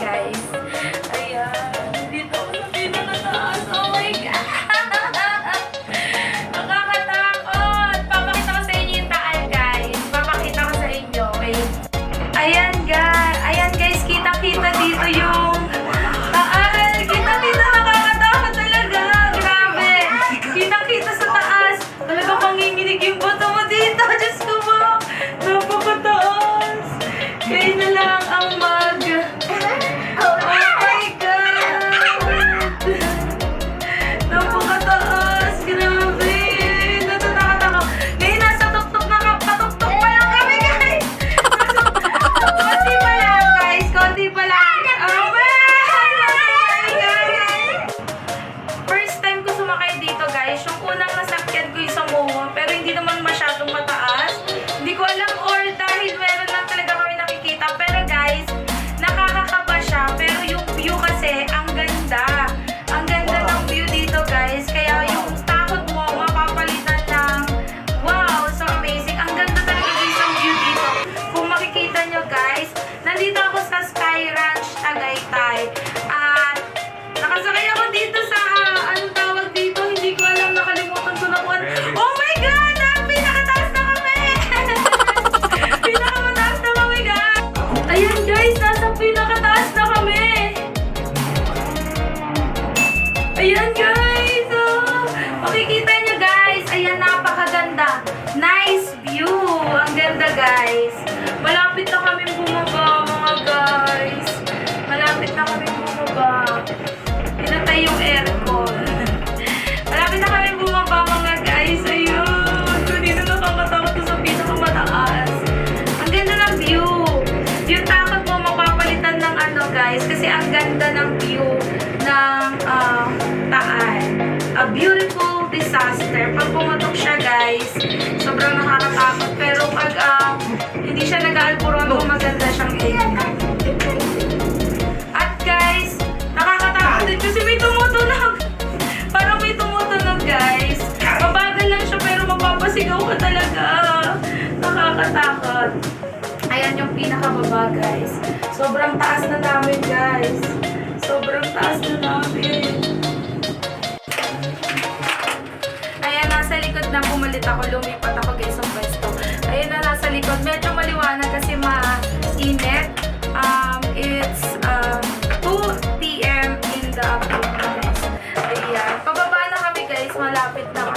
okay. guys! Nasa pinakataas na kami! Ayan guys! Oh, makikita nyo guys! Ayan, napakaganda! Nice view! Ang ganda guys! Malapit na kami bumaba! Ganda ng view ng ah, Taan. A beautiful disaster. Pag pumutok siya, guys, sobrang nakakatakot. Pero pag ah, hindi siya nag-aalburon, maganda siyang tingnan. At guys, nakakatakot din kasi may tumutunog. Parang may tumutunog, guys. Mabagal lang siya pero mapapasigaw ka talaga. Nakakatakot. Ayan yung pinakababa, guys. Sobrang taas na namin, guys. Sobrang taas na namin. Ayan, nasa likod na pumalit ako. Lumipat ako, guys, ang pwesto. Ayan na, nasa likod. Medyo maliwanag kasi mainit. Um, it's um, 2 p.m. in the afternoon, guys. Ayan. Kami, guys. Malapit na